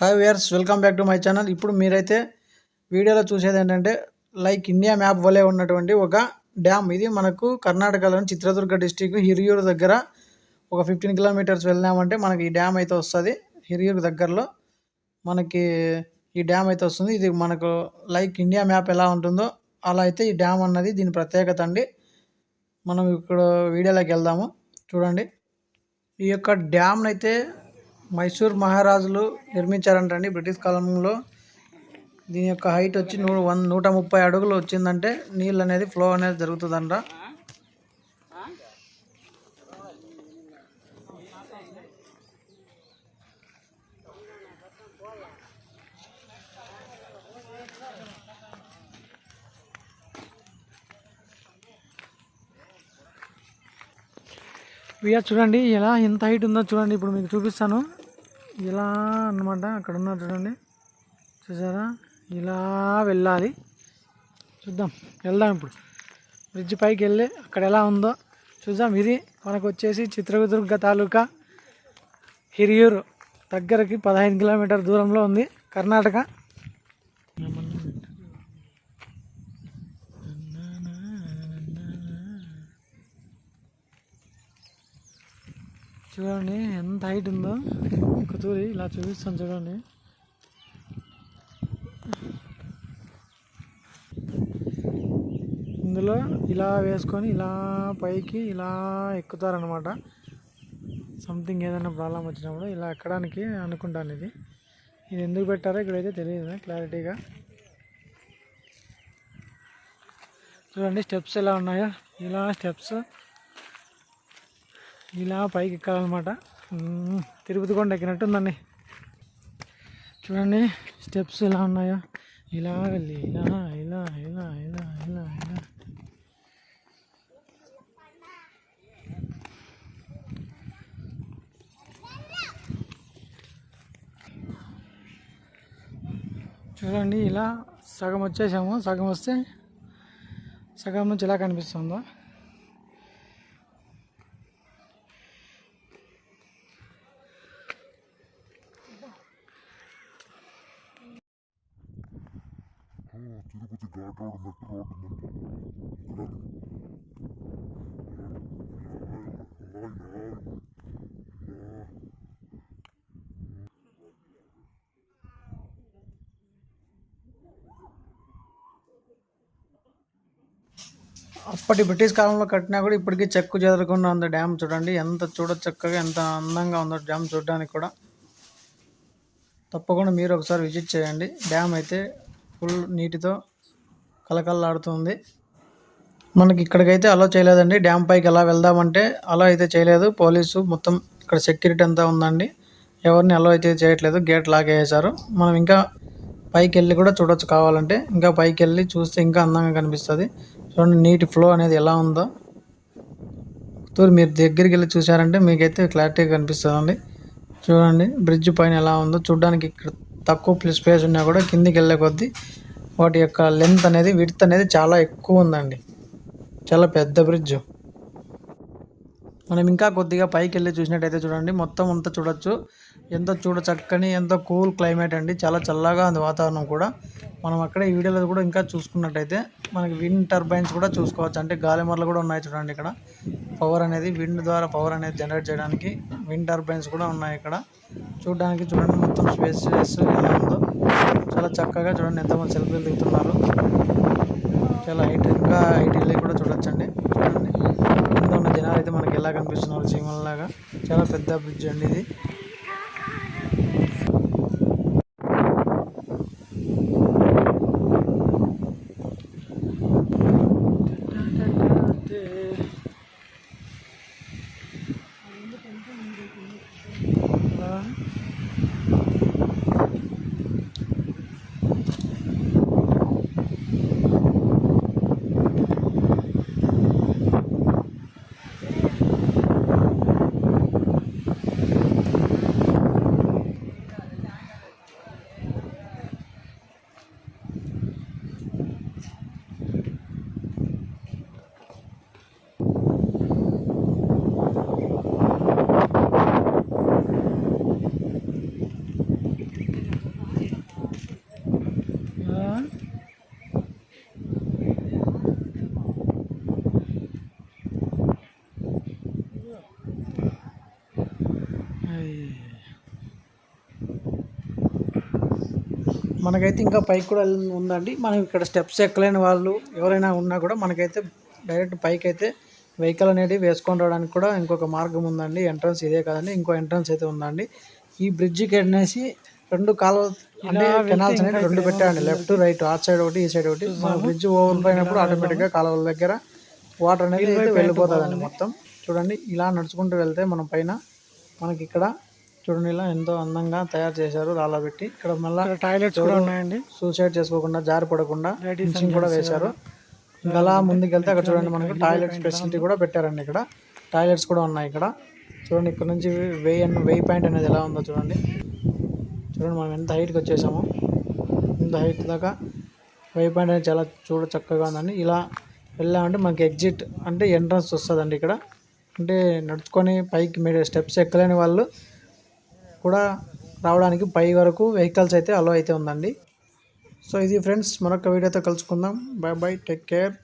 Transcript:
Hi viewers welcome back to my channel ఇప్పుడు మీరైతే వీడియోలో చూసేది ఏంటంటే లైక్ ఇండియా మ్యాప్ వలె ఉన్నటువంటి ఒక డ్యామ్ ఇది మనకు కర్ణాటకలోని చిత్రదుర్గ డిస్టిక్ హిరియూరు దగ్గర ఒక ఫిఫ్టీన్ కిలోమీటర్స్ వెళ్ళినామంటే మనకి ఈ డ్యామ్ అయితే వస్తుంది. హిరియూరు దగ్గరలో మనకి ఈ డ్యామ్ అయితే వస్తుంది. ఇది మనకు లైక్ ఇండియా మ్యాప్ ఎలా ఉంటుందో అలా అయితే ఈ డ్యామ్ అన్నది దీని ప్రత్యేకత అండి. మనం ఇప్పుడు వీడియోలోకి వెళ్దాము. చూడండి. ఈ యొక్క డ్యామ్ని అయితే మైసూర్ మహారాజులు నిర్మించారంటండి బ్రిటిష్ కాలంలో. దీని యొక్క హైట్ వచ్చి నూ వన్ నూట ముప్పై అడుగులు వచ్చిందంటే నీళ్ళు అనేది ఫ్లో అనేది జరుగుతుందంట. ఇక చూడండి ఎలా ఎంత హైట్ ఉందో చూడండి ఇప్పుడు మీకు చూపిస్తాను. ఇలా అనమాట అక్కడ ఉన్నారు చూడండి. చూసారా? ఇలా వెళ్ళాలి. చూద్దాం. వెళ్దాం ఇప్పుడు. బ్రిడ్జ్ పైకి వెళ్ళి అక్కడ ఎలా ఉందో చూద్దాం. ఇది మనకు వచ్చేసి చిత్రదుర్గ తాలూకా హిరియూరు దగ్గరకి పదహైదు కిలోమీటర్ దూరంలో ఉంది కర్ణాటక. చూడండి ఎంత హైట్ ఉందో. ఒకతూరి ఇలా చూపిస్తాను చూడండి. ఇందులో ఇలా వేసుకొని ఇలా పైకి ఇలా ఎక్కుతారనమాట సంథింగ్ ఏదైనా ప్రాబ్లం వచ్చినప్పుడు ఇలా ఎక్కడానికి అనుకుంటాను ఇది. ఇది ఎందుకు పెట్టారో ఇక్కడైతే తెలియదు క్లారిటీగా. చూడండి స్టెప్స్ ఎలా ఉన్నాయో. ఇలా స్టెప్స్ ఇలా పైకి ఎక్కాలన్నమాట తిరుపతి కొండ ఎక్కినట్టుందండి. చూడండి స్టెప్స్ ఎలా ఉన్నాయో. ఇలా వెళ్ళి ఇలా ఇలా ఇలా ఇలా ఇలా ఇలా. చూడండి ఇలా సగం వచ్చేసాము. సగం వస్తే సగం నుంచి ఇలా కనిపిస్తుందా. Tirupati ghat road metro road ఉందంట అప్పటి బ్రిటిష్ కాలంలో కట్టినా కూడా ఇప్పటికీ చెక్కు చెదరకుండా ఉంది డ్యామ్ చూడండి. ఎంత చూడ చక్కగా ఎంత అందంగా ఉందో డ్యామ్ చూడడానికి కూడా. తప్పకుండా మీరు ఒకసారి విజిట్ చేయండి. డ్యామ్ అయితే ఫుల్ నీటితో కలకల్లాడుతుంది మనకి ఇక్కడికైతే అలో చేయలేదండి. డ్యామ్ పైకి ఎలా వెళ్దామంటే అలో అయితే చేయలేదు. పోలీసు మొత్తం ఇక్కడ సెక్యూరిటీ అంతా ఉందండి. ఎవరిని అలో అయితే చేయట్లేదు. గేట్ లాగేసారు వేసారు మనం ఇంకా పైకి వెళ్ళి కూడా చూడొచ్చు కావాలంటే. ఇంకా పైకి వెళ్ళి చూస్తే ఇంకా అందంగా కనిపిస్తుంది. చూడండి నీటి ఫ్లో అనేది ఎలా ఉందో. తూరు మీరు దగ్గరికి వెళ్ళి చూసారంటే మీకైతే క్లారిటీగా కనిపిస్తుందండి. చూడండి బ్రిడ్జ్ పైన ఎలా ఉందో. చూడడానికి ఇక్కడ తక్కువ ప్లేస్ స్పేస్ ఉన్నా కూడా కిందికి వెళ్ళే కొద్దీ వాటి యొక్క లెంత్ అనేది విడ్త్ అనేది చాలా ఎక్కువ ఉందండి. చాలా పెద్ద బ్రిడ్జ్. మనం ఇంకా కొద్దిగా పైకి వెళ్ళి చూసినట్టయితే చూడండి మొత్తం అంతా చూడొచ్చు. ఎంతో చూడ చక్కని ఎంతో కూల్ క్లైమేట్ అండి. చాలా చల్లగా ఉంది వాతావరణం కూడా. మనం అక్కడ ఈ వీడియోలో కూడా ఇంకా చూసుకున్నట్టయితే మనకి విండ్ టర్బైన్స్ కూడా చూసుకోవచ్చు. అంటే గాలిమర్లు కూడా ఉన్నాయి చూడండి ఇక్కడ. పవర్ అనేది విండ్ ద్వారా పవర్ అనేది జనరేట్ చేయడానికి విండ్ టర్బైన్స్ కూడా ఉన్నాయి ఇక్కడ. చూడడానికి చూడండి మొత్తం స్పేస్ ఎలా ఉందో. చాలా చక్కగా చూడండి ఎంతమంది సెల్ఫీలు దిగుతున్నారు. చాలా హైట్ ఇంకా హైట్ వెళ్ళి కూడా చూడొచ్చండి. చూడండి. కింద ఉన్న జనాలు అయితే మనకి ఎలా కనిపిస్తున్నారు చీమల్లాగా. చాలా పెద్ద బ్రిడ్జ్ అండి ఇది. మనకైతే ఇంకా పైకి కూడా ఉందండి. మనం ఇక్కడ స్టెప్స్ ఎక్కలేని వాళ్ళు ఎవరైనా ఉన్నా కూడా మనకైతే డైరెక్ట్ పైకి అయితే వెహికల్ అనేది వేసుకొని రావడానికి కూడా ఇంకొక మార్గం ఉందండి. ఎంట్రన్స్ ఇదే కాదండి. ఇంకో ఎంట్రన్స్ అయితే ఉందండి. ఈ బ్రిడ్జికి అనేసి రెండు కాలువ అంటే కెనాల్స్ అనేది రెండు పెట్టారండి. లెఫ్ట్ రైట్ ఆ సైడ్ ఒకటి ఈ సైడ్ ఒకటి. మన బ్రిడ్జ్ ఓవర్ అయినప్పుడు ఆటోమేటిక్గా కాలువల దగ్గర వాటర్ అనేది వెళ్ళిపోతుందండి మొత్తం. చూడండి ఇలా నడుచుకుంటూ వెళ్తే మనం పైన మనకి ఇక్కడ చూడండి ఇలా ఎంతో అందంగా తయారు చేశారు రాళ్ళ పెట్టి. ఇక్కడ మళ్ళీ టాయిలెట్స్ కూడా ఉన్నాయండి. సూసైడ్ చేసుకోకుండా జారి పడకుండా ఫినిషింగ్ కూడా వేశారు. అలా ముందుకెళ్తే అక్కడ చూడండి మనకు టాయిలెట్స్ ఫెసిలిటీ కూడా పెట్టారండి ఇక్కడ. టాయిలెట్స్ కూడా ఉన్నాయి ఇక్కడ. చూడండి ఇక్కడ నుంచి వెయ్యి అన్న వెయ్యి పాయింట్ అనేది ఎలా ఉందో చూడండి. చూడండి మనం ఎంత హైట్కి వచ్చేసాము. ఇంత హైట్ దాకా వెయ్యి పాయింట్ అనేది చాలా చూడ చక్కగా ఉందండి. ఇలా వెళ్ళామంటే మనకి ఎగ్జిట్ అంటే ఎంట్రన్స్ వస్తుందండి ఇక్కడ. అంటే నడుచుకొని పైకి మీరు స్టెప్స్ ఎక్కలేని వాళ్ళు కూడా రావడానికి పై వరకు వెహికల్స్ అయితే అలో అయితే ఉందండి. సో ఇది ఫ్రెండ్స్ మరొక వీడియోతో కలుసుకుందాం. Bye bye take care.